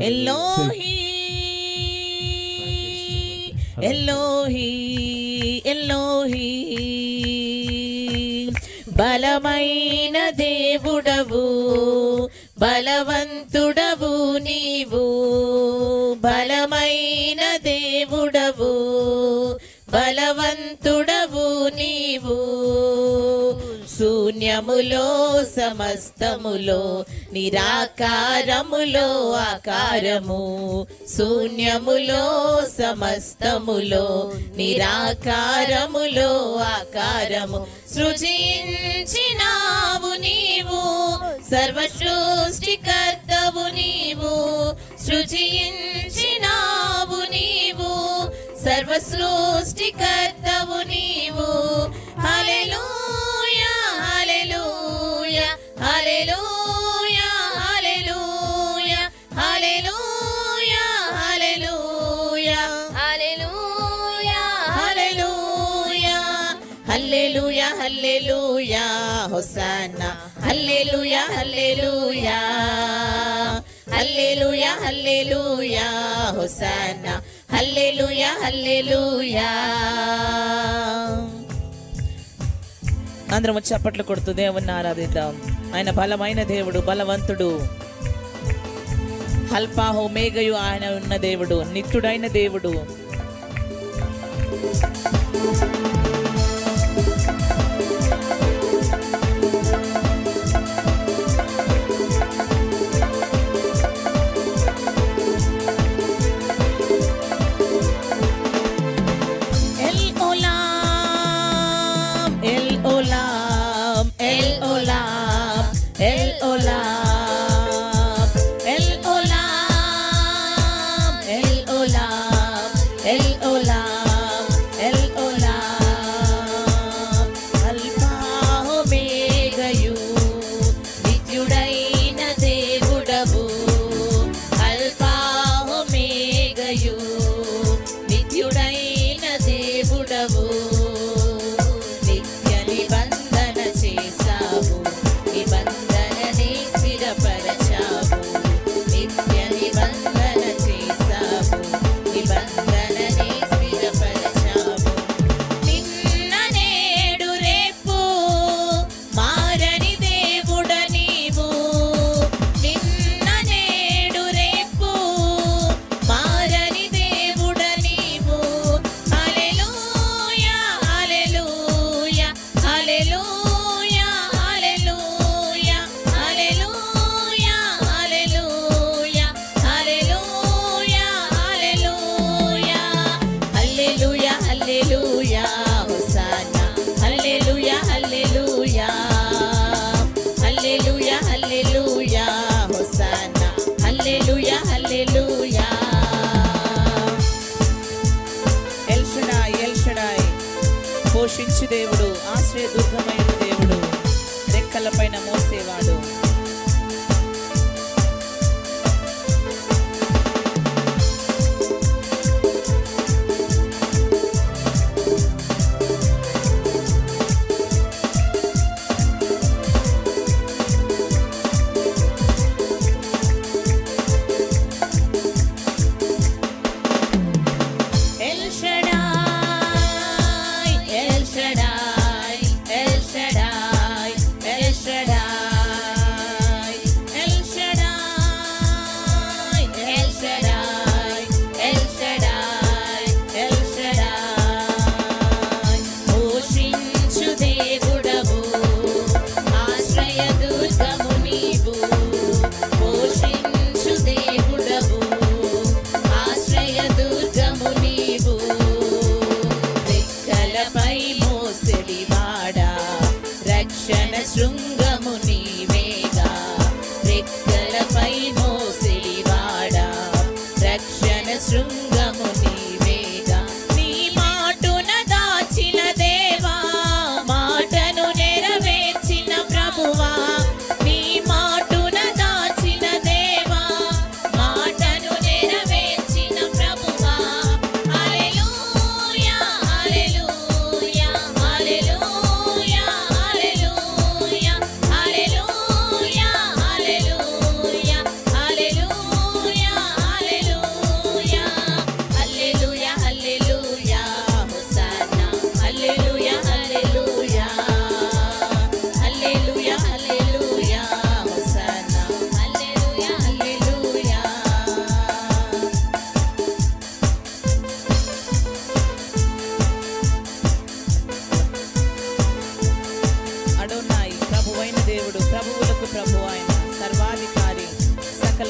ఎల్లోహి ఎల్లోహి ఎల్లోహి బలమైన దేవుడవు బలవంతుడవు నీవు బలమైన శూన్యములో సమస్తములో నిరాకారములో ఆకారము. శూన్యములో సమస్తములో నిరాకారములో ఆకారము. సృజించినావు నీవు సర్వసృష్టికర్తవు నీవు. సృజించినావు నీవు సర్వసృష్టికర్తవు నీవు. హలో هللويا هللويا هللويا هللويا هللويا هللويا هللويا هللويا هللويا هللويا అందరం చప్పట్లు కొడుతూ దేవుణ్ణి ఆరాధిద్దాం. ఆయన బలమైన దేవుడు బలవంతుడు. హల్పాహో మేఘయు ఆయన ఉన్న దేవుడు నిత్యుడైన దేవుడు. మంచి దేవుడు ఆశ్రయ దుర్గమైన దేవుడు. రెక్కల పైన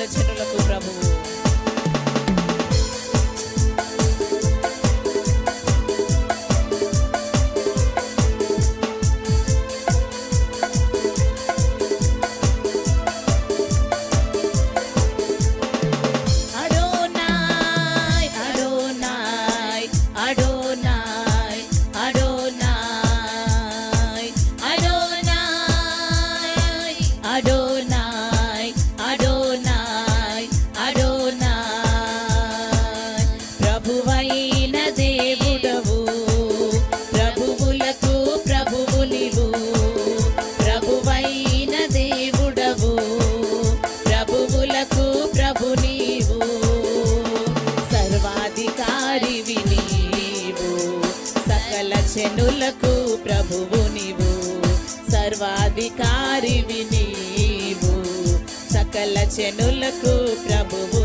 విమోచనులకు ప్రభువు. జనులకు ప్రభువు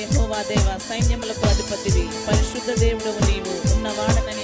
యహోవా దేవ సైన్యములకు అధిపతివి పరిశుద్ధ దేవుడు నీవు. ఉన్నవాడనని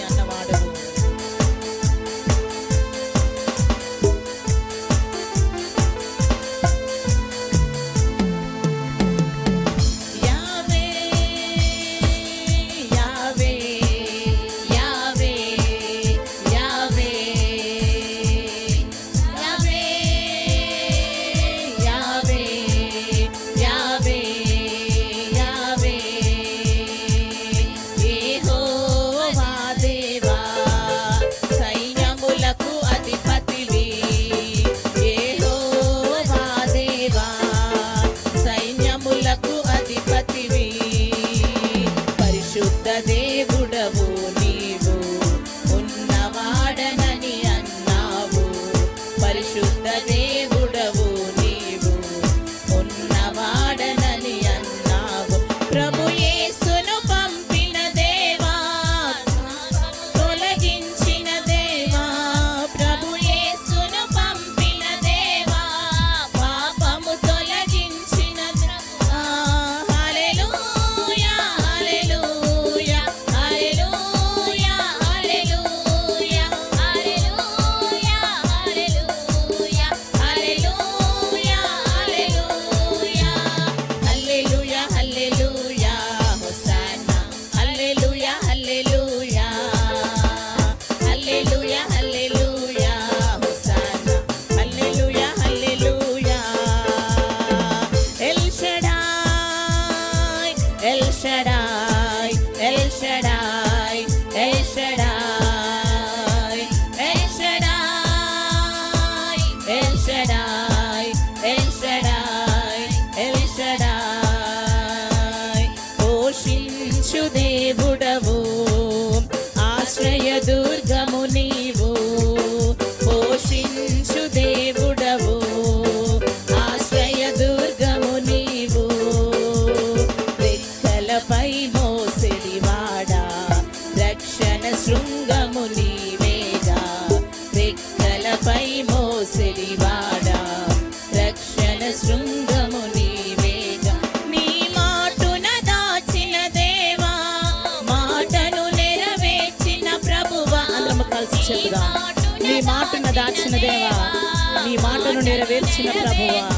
कृष्ण प्रभुवा